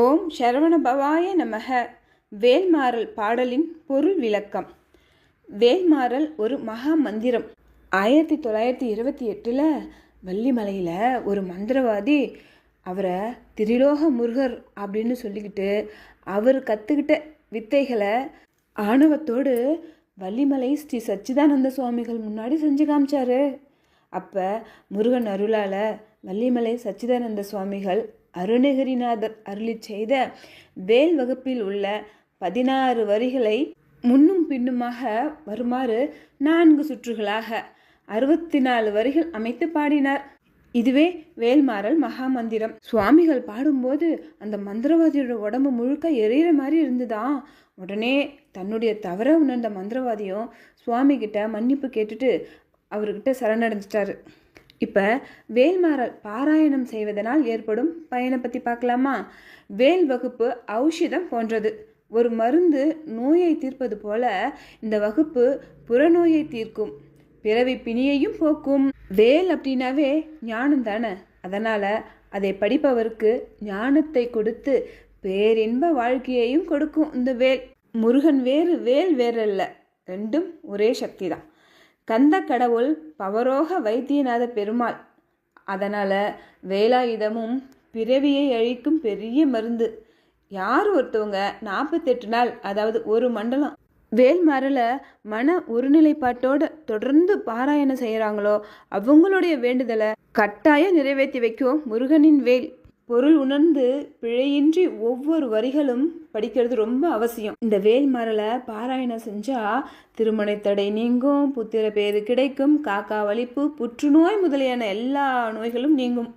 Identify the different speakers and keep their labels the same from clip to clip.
Speaker 1: ஓம் சரவணபவாய நமக. வேல்மாறல் பாடலின் பொருள் விளக்கம். வேல்மாறல் ஒரு மகா மந்திரம். ஆயிரத்தி தொள்ளாயிரத்தி இருபத்தி எட்டில் வள்ளிமலையில் ஒரு மந்திரவாதி அவரை திரிலோக முருகர் அப்படின்னு சொல்லிக்கிட்டு அவர் கற்றுக்கிட்ட வித்தைகளை ஆணவத்தோடு வள்ளிமலை ஸ்ரீ சச்சிதானந்த சுவாமிகள் முன்னாடி செஞ்சு காமிச்சாரு. அப்போ முருகன் அருளால் வள்ளிமலை சச்சிதானந்த சுவாமிகள் அருணகிரிநாதர் அருளிச் செய்த வேல் வகுப்பில் உள்ள பதினாறு வரிகளை முன்னும் பின்னுமாக வருமாறு நான்கு சுற்றுகளாக அறுபத்தி நாலு வரிகள் அமைத்து பாடினார். இதுவே வேல்மாறல் மகாமந்திரம். சுவாமிகள் பாடும்போது அந்த மந்திரவாதியோட உடம்பு முழுக்க எரியிற மாதிரி இருந்துதான் உடனே தன்னுடைய தவற உணர்ந்த மந்திரவாதியும் சுவாமி கிட்ட மன்னிப்பு கேட்டுட்டு அவர்கிட்ட சரணடைஞ்சிட்டாரு. இப்போ வேல்மாறல் பாராயணம் செய்வதனால் ஏற்படும் பயனை பற்றி பார்க்கலாமா? வேல் வகுப்பு ஔஷதம் போன்றது. ஒரு மருந்து நோயை தீர்ப்பது போல இந்த வகுப்பு புறநோயை தீர்க்கும். பிறவி பிணியையும் போக்கும். வேல் அப்படின்னாவே ஞானம் தானே? அதனால் அதை படிப்பவருக்கு ஞானத்தை கொடுத்து பேரின்ப வாழ்க்கையையும் கொடுக்கும் இந்த வேல். முருகன் வேறு வேல் வேறல்ல. ரெண்டும் ஒரே சக்தி தான் கந்த கடவுள் பவரோக வைத்தியநாத பெருமாள். அதனால் வேலாயுதமும் பிறவியை அழிக்கும் பெரிய மருந்து. யார் ஒருத்தவங்க நாற்பத்தெட்டு நாள் அதாவது ஒரு மண்டலம் வேல்மாரில் மன ஒருநிலைப்பாட்டோடு தொடர்ந்து பாராயணம் செய்கிறாங்களோ அவங்களுடைய வேண்டுதலை கட்டாயம் நிறைவேற்றி வைக்கும் முருகனின் வேல். பொருள் உணர்ந்து பிழையின்றி ஒவ்வொரு வரிகளும் படிக்கிறது ரொம்ப அவசியம். இந்த வேல்மரலை பாராயணம் செஞ்சால் திருமண தடை நீங்கும் புத்திர பேரு கிடைக்கும் காக்கா வலிப்பு புற்றுநோய் முதலியான எல்லா நோய்களும் நீங்கும்.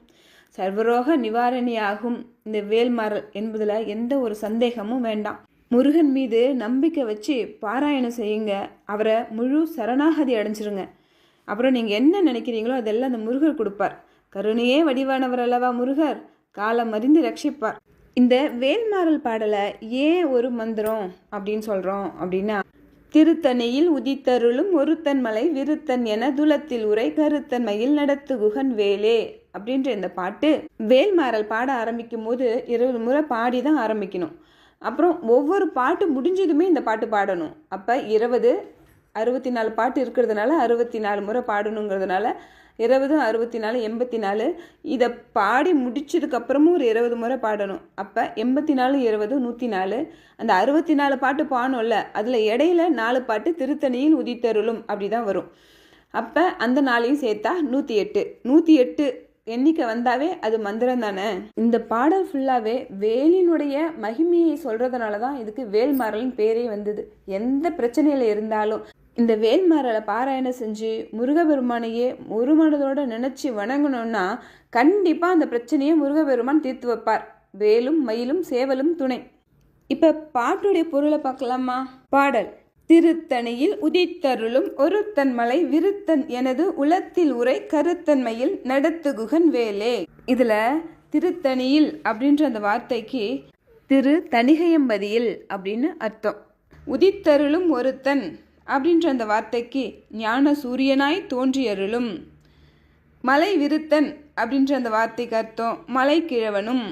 Speaker 1: சர்வரோக நிவாரணியாகும். இந்த வேல்மரல் என்பதில் எந்த ஒரு சந்தேகமும் வேண்டாம். முருகன் மீது நம்பிக்கை வச்சு பாராயணம் செய்யுங்க. அவரை முழு சரணாகதி அடைஞ்சிருங்க. அப்புறம் நீங்கள் என்ன நினைக்கிறீங்களோ அதெல்லாம் அந்த முருகர் கொடுப்பார். கருணையே வடிவானவர் அல்லவா முருகர்? காலம் அறிந்து ரட்சிப்பார் இந்த வேல்மாறல் பாடலை ஏன் ஒரு மந்திரம் அப்படின்னு சொல்கிறோம் அப்படின்னா திருத்தணியில் உதித்தருளும் ஒருத்தன் மலை விருத்தன் என துலத்தில் உரை கருத்தன்மையில் நடத்து குகன் வேலே அப்படின்ற இந்த பாட்டு வேல்மாறல் பாட ஆரம்பிக்கும் போது இருபது முறை பாடி தான் ஆரம்பிக்கணும். அப்புறம் ஒவ்வொரு பாட்டு முடிஞ்சதுமே இந்த பாட்டு பாடணும். அப்போ இருபது அறுபத்தி நாலு பாட்டு இருக்கிறதுனால அறுபத்தி நாலு முறை பாடணுங்கிறதுனால இருபது அறுபத்தி நாலு எண்பத்தி நாலு இதை பாடி முடிச்சதுக்கப்புறமும் ஒரு இருபது முறை பாடணும். அப்போ எண்பத்தி நாலு இருபது நூற்றி நாலு அந்த அறுபத்தி நாலு பாட்டு பாடணும்ல அதில் இடையில நாலு பாட்டு திருத்தணியில் உதித்தருளும் அப்படி தான் வரும். அப்போ அந்த நாளையும் சேர்த்தா நூற்றி எட்டு நூற்றி எட்டு எண்ணிக்கை வந்தாவே அது மந்திரம் தானே? இந்த பாடல் ஃபுல்லாகவே வேலினுடைய மகிமையை சொல்கிறதுனால தான் இதுக்கு வேல்மாறலின் பேரே வந்தது. எந்த பிரச்சனையில் இருந்தாலும் இந்த வேல்மாரலை பாராயணம் செஞ்சு முருகபெருமானையே ஒரு மனதோட நினச்சி வணங்கணும்னா கண்டிப்பாக அந்த பிரச்சனையை முருகபெருமான் தீர்த்து வைப்பார். வேலும் மயிலும் சேவலும் துணை. இப்போ பாட்டுடைய பொருளை பார்க்கலாமா? பாடல். திருத்தணியில் உதித்தருளும் ஒருத்தன் மலை விருத்தன் எனது உளத்தில் உரை கருத்தன்மையில் நடத்துகுகன் வேலே. இதில் திருத்தணியில் அப்படின்ற அந்த வார்த்தைக்கு திரு தணிகையம்பதியில் அப்படின்னு அர்த்தம். உதித்தருளும் ஒருத்தன் அப்படின்ற அந்த வார்த்தைக்கு ஞான சூரியனாய் தோன்றியருளும். மலை விருத்தன் அப்படின்ற அந்த வார்த்தைக்கு அர்த்தம் மலை கிழவனும்.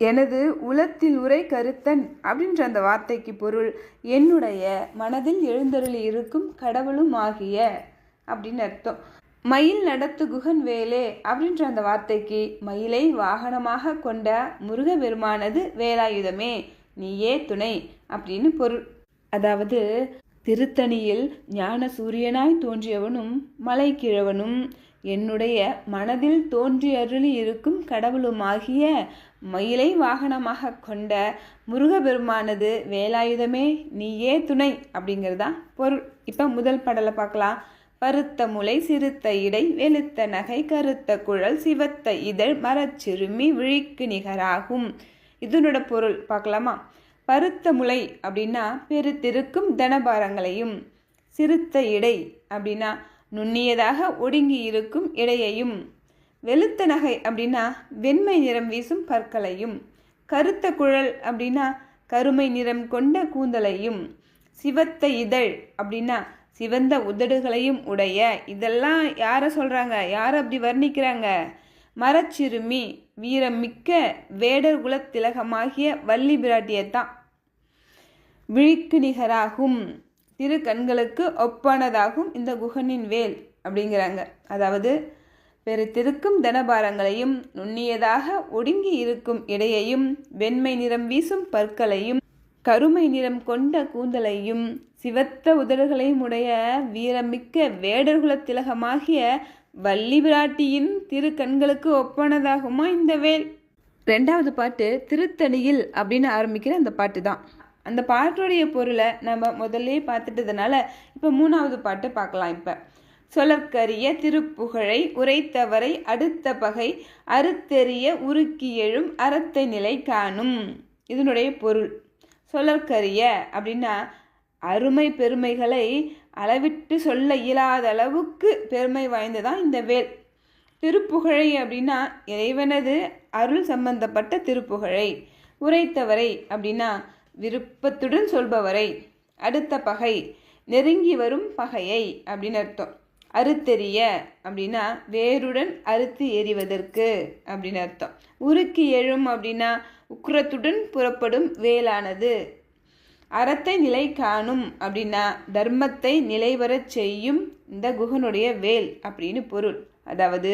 Speaker 1: எனது உலத்தில் உரை கருத்தன் அப்படின்ற அந்த வார்த்தைக்கு பொருள் என்னுடைய மனதில் எழுந்தருளி இருக்கும் கடவுளும் ஆகிய அப்படின்னு அர்த்தம். மயில் நடத்து குகன் வேலே அப்படின்ற அந்த வார்த்தைக்கு மயிலை வாகனமாக கொண்ட முருகபெருமானது வேலாயுதமே நீயே துணை அப்படின்னு பொருள். அதாவது திருத்தணியில் ஞான சூரியனாய் தோன்றியவனும் மலைக்கிழவனும் என்னுடைய மனதில் தோன்றி அருளி இருக்கும் கடவுளுமாகிய மயிலை வாகனமாக கொண்ட முருகபெருமானது வேலாயுதமே நீயே துணை அப்படிங்கிறதா பொருள். இப்போ முதல் படலை பார்க்கலாம். பருத்த முளை சிறுத்த இடை வெளுத்த நகை கருத்த குழல் சிவத்த இதழ் மரச்சிறுமி விழிக்கு நிகராகும். இதனோட பொருள் பார்க்கலாமா? பருத்த முளை அப்படின்னா பெருத்திருக்கும் தனபாரங்களையும். சிறுத்த இடை அப்படின்னா நுண்ணியதாக ஒடுங்கி இருக்கும் இடையையும். வெளுத்த நகை அப்படின்னா வெண்மை நிறம் வீசும் பற்களையும். கருத்த குழல் அப்படின்னா கருமை நிறம் கொண்ட கூந்தலையும். சிவத்த இதழ் அப்படின்னா சிவந்த உதடுகளையும் உடைய. இதெல்லாம் யாரை சொல்கிறாங்க யாரை அப்படி வர்ணிக்கிறாங்க? மரச்சிறுமி வீரமிக்க வேடர் குலத் திலகமாகிய வள்ளி பிராட்டியத்தான் விழிக்கு நிகராகும் திரு கண்களுக்கு ஒப்பானதாகும் இந்த குகனின் வேல் அப்படிங்கிறாங்க. அதாவது பெருத்திருக்கும் தனபாரங்களையும் நுண்ணியதாக ஒடுங்கி இருக்கும் இடையையும் வெண்மை நிறம் வீசும் பற்களையும் கருமை நிறம் கொண்ட கூந்தலையும் சிவத்த உதடுகளையும் உடைய வீரமிக்க வேடர்குல திலகமாகிய வள்ளி பிராட்டியின் திரு கண்களுக்கு ஒப்பானதாகுமா இந்த வேல்? ரெண்டாவது பாட்டு திருத்தணியில் அப்படின்னு ஆரம்பிக்கிற அந்த பாட்டு தான். அந்த பாட்டுடைய பொருளை நம்ம முதல்ல பார்த்துட்டதுனால இப்போ மூணாவது பாட்டு பார்க்கலாம் இப்போ. சொலற்கரிய திருப்புகழை உரைத்தவரை அடுத்த பகை அறுத்தெறிய உருக்கி எழும் அறத்தை நிலை காணும். இதனுடைய பொருள். சொலற்கரிய அப்படின்னா அருமை பெருமைகளை அளவிட்டு சொல்ல இயலாத அளவுக்கு பெருமை வாய்ந்ததான் இந்த வேல். திருப்புகழை அப்படின்னா இறைவனது அருள் சம்பந்தப்பட்ட திருப்புகழை. உரைத்தவரை அப்படின்னா விருப்பத்துடன் சொல்பவரை. அடுத்த பகை நெருங்கி வரும் பகையை அப்படின்னு அர்த்தம். அறுத்தெறிய அப்படின்னா வேருடன் அறுத்து எறிவதற்கு அப்படின்னு அர்த்தம். உருக்கி எழும் அப்படின்னா உக்கிரத்துடன் புறப்படும் வேலானது. அறத்தை நிலை காணும் அப்படின்னா தர்மத்தை நிலைவரச் செய்யும் இந்த குகனுடைய வேல் அப்படின்னு பொருள். அதாவது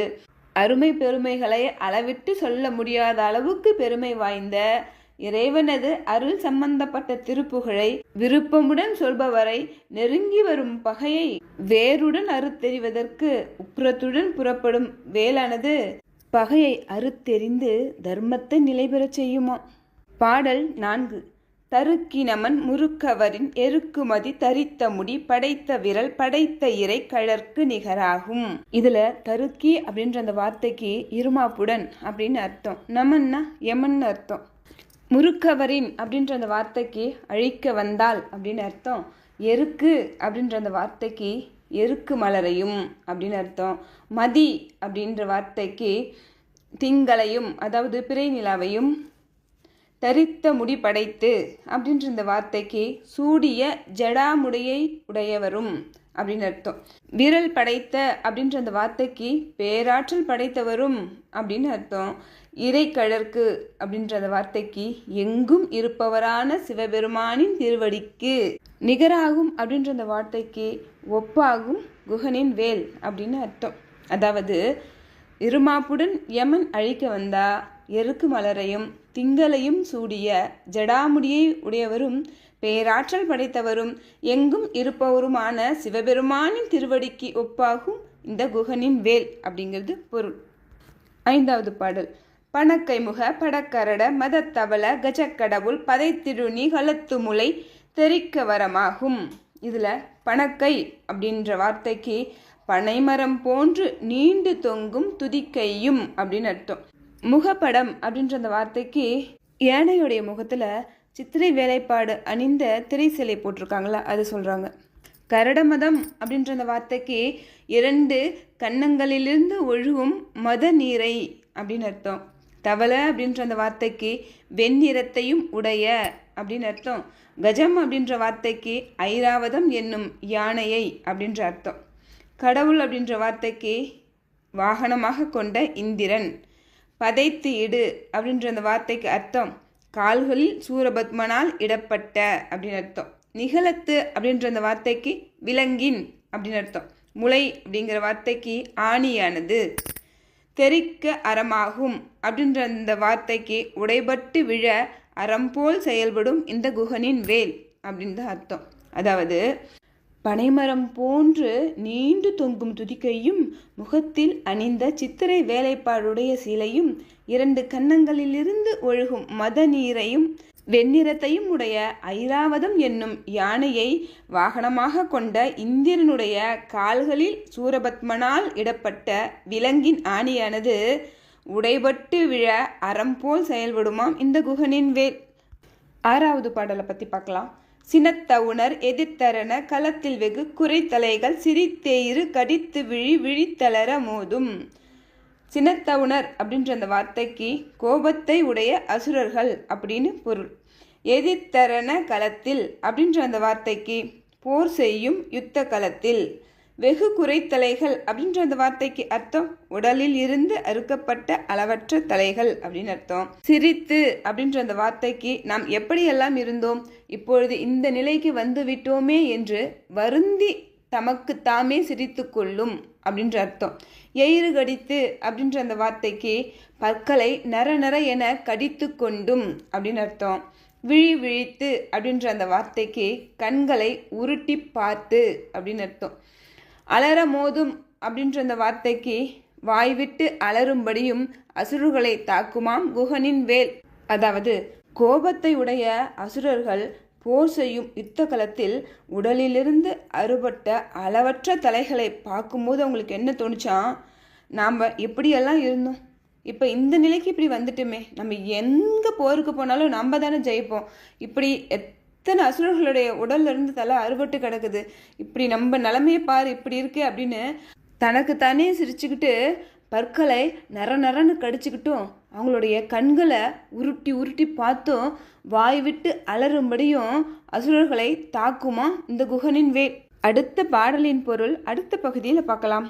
Speaker 1: அருமை பெருமைகளை அளவிட்டு சொல்ல முடியாத அளவுக்கு பெருமை வாய்ந்த இறைவனது அருள் சம்பந்தப்பட்ட திருப்புகழை விருப்பமுடன் சொல்பவரை நெருங்கி வரும் பகையை வேருடன் அறுத்தெறிவதற்கு உப்புறத்துடன் புறப்படும் வேலானது பகையை அறுத்தெறிந்து தர்மத்தை நிலைபெறச் செய்யுமா? பாடல் நான்கு. தருக்கினமன் முறுக்கவரின் எருக்குமதி தரித்த முடி படைத்த விரல் படைத்த இறை கழற்கு நிகராகும். இதுல தருக்கி அப்படின்ற அந்த வார்த்தைக்கு இருமாப்புடன் அப்படின்னு அர்த்தம். நமன்னா யமன் அர்த்தம். முறுக்கவரின் அப்படின்ற அந்த வார்த்தைக்கு அழிக்க வந்தால் அப்படின்னு அர்த்தம். எருக்கு அப்படின்ற அந்த வார்த்தைக்கு எருக்கு மலரையும் அப்படின்னு அர்த்தம். மதி அப்படின்ற வார்த்தைக்கு திங்களையும் அதாவது பிறை நிலாவையும் தரித்த முடி படைத்து அப்படின்ற இந்த வார்த்தைக்கு சூடிய ஜடாமுடையை உடையவரும் அப்படின்னு அர்த்தம். விரல் படைத்த அப்படின்ற அந்த வார்த்தைக்கு பேராற்றல் படைத்தவரும் அப்படின்னு அர்த்தம். இறைக்கழற்கு அப்படின்ற அந்த வார்த்தைக்கு எங்கும் இருப்பவரான சிவபெருமானின் திருவடிக்கு. நிகராகும் அப்படின்ற அந்த வார்த்தைக்கு ஒப்பாகும் குகனின் வேல் அப்படின்னு அர்த்தம். அதாவது இருமாப்புடன் யமன் அழிக்க வந்தா எருக்கு மலரையும் திங்களையும் சூடிய ஜடாமுடியை உடையவரும் பேராற்றல் படைத்தவரும் எங்கும் இருப்பவருமான சிவபெருமானின் திருவடிக்கு ஒப்பாகும் இந்த குகனின் வேல் அப்படிங்கிறது பொருள். ஐந்தாவது பாடல். பணக்கை முக படக்கரட மதத்தவள கஜக்கடவுள் பதைத்திருணி கலத்துமுலை தெரிக்க வரமாகும். இதில் பணக்கை அப்படின்ற வார்த்தைக்கு பனைமரம் போன்று நீண்டு தொங்கும் துதிக்கையும் அப்படின்னு அர்த்தம். முகப்படம் அப்படின்ற அந்த வார்த்தைக்கு ஏனையுடைய முகத்தில் சித்திரை வேலைப்பாடு அணிந்த திரை சிலை போட்டிருக்காங்களா அது சொல்கிறாங்க கரடமதம் அப்படின்ற அந்த வார்த்தைக்கு இரண்டு கன்னங்களிலிருந்து ஒழுகும் மத நீரை அப்படின்னு அர்த்தம். தவளை அப்படின்ற அந்த வார்த்தைக்கு வெண்ணிறத்தையும் உடைய அப்படின்னு அர்த்தம். கஜம் அப்படின்ற வார்த்தைக்கு ஐராவதம் என்னும் யானையை அப்படின்ற அர்த்தம். கடவுள் அப்படின்ற வார்த்தைக்கு வாகனமாக கொண்ட இந்திரன். பதைத்து இடு அப்படின்ற அந்த வார்த்தைக்கு அர்த்தம். கால்களில் சூரபத்மனால் இடப்பட்ட அப்படின்னு அர்த்தம். நிகழத்து அப்படின்ற அந்த வார்த்தைக்கு விலங்கின் அப்படின்னு அர்த்தம். முளை அப்படிங்கிற வார்த்தைக்கு ஆணியானது. தெரிக்க அறமாகும் அப்படின்ற அந்த வார்த்தைக்கு உடைபட்டு விழ அறம் போல் செயல்படும் இந்த குகனின் வேல் அப்படின்னு அர்த்தம். அதாவது பனைமரம் போன்று நீண்டு தொங்கும் துதிக்கையும் முகத்தில் அணிந்த சித்திரை வேலைப்பாடுடைய சீலையும் இரண்டு கன்னங்களிலிருந்து ஒழுகும் மத நீரையும் வெண்ணிறத்தையும் உடைய ஐராவதம் என்னும் யானையை வாகனமாக கொண்ட இந்திரனுடைய கால்களில் சூரபத்மனால் இடப்பட்ட விலங்கின் ஆணியானது உடைபட்டு விழ அறம் போல் செயல்படுமாம் இந்த குகனின் வேல் ஆறாவது பாடலை பற்றி பார்க்கலாம். சினத்தவுணர் எதிர்த்தரன களத்தில் வெகு குறைத்தலைகள் சிரித்தேயிரு கடித்து விழி விழித்தளர மோதும். சினத்தவுணர் அப்படின்ற அந்த வார்த்தைக்கு கோபத்தை உடைய அசுரர்கள் அப்படின்னு பொருள். எதிர்த்தரன களத்தில் அப்படின்ற அந்த வார்த்தைக்கு போர் செய்யும் யுத்த களத்தில் வெகு குறைத்தலைகள் அப்படின்ற அந்த வார்த்தைக்கு அர்த்தம் உடலில் இருந்து அறுக்கப்பட்ட அளவற்ற தலைகள் அப்படின்னு அர்த்தம். சிரித்து அப்படின்ற அந்த வார்த்தைக்கு நாம் எப்படியெல்லாம் இருந்தோம் இப்பொழுது இந்த நிலைக்கு வந்து விட்டோமே என்று வருந்தி தமக்கு தாமே சிரித்து கொள்ளும் அப்படின்ற அர்த்தம். எயிறு கடித்து அப்படின்ற அந்த வார்த்தைக்கு பற்களை நர நர என கடித்து கொண்டும் அப்படின்னு அர்த்தம். விழி விழித்து அப்படின்ற அந்த வார்த்தைக்கு கண்களை உருட்டி பார்த்து அப்படின்னு அர்த்தம். அலற மோதும் அப்படின்ற அந்த வார்த்தைக்கு வாய்விட்டு அலறும்படியும் அசுரர்களை தாக்குமாம் குகனின் வேல். அதாவது கோபத்தை உடைய அசுரர்கள் போர் செய்யும் யுத்த களத்தில் உடலிலிருந்து அறுபட்ட அளவற்ற தலைகளை பார்க்கும்போது அவங்களுக்கு என்ன தோணுச்சான் நாம் எப்படியெல்லாம் இருந்தோம்? இப்போ இந்த நிலைக்கு இப்படி வந்துட்டுமே. நம்ம எங்கே போருக்கு போனாலும் நம்ம தானே ஜெயிப்போம். இப்படி எத்தனை அசுரர்களுடைய உடல்ல இருந்து தலை அறுபட்டு கிடக்குது? இப்படி நம்ம நிலமையை பாரு இப்படி இருக்கே அப்படின்னு தனக்கு தானே சிரிச்சுக்கிட்டு பற்களை நர நரன்னு கடிச்சுக்கிட்டும் அவங்களுடைய கண்களை உருட்டி உருட்டி பார்த்தும் வாய் விட்டு அலறும்படியும் அசுரர்களை தாக்குமா இந்த குகனின் வே அடுத்த பாடலின் பொருள் அடுத்த பகுதியில் பார்க்கலாம்.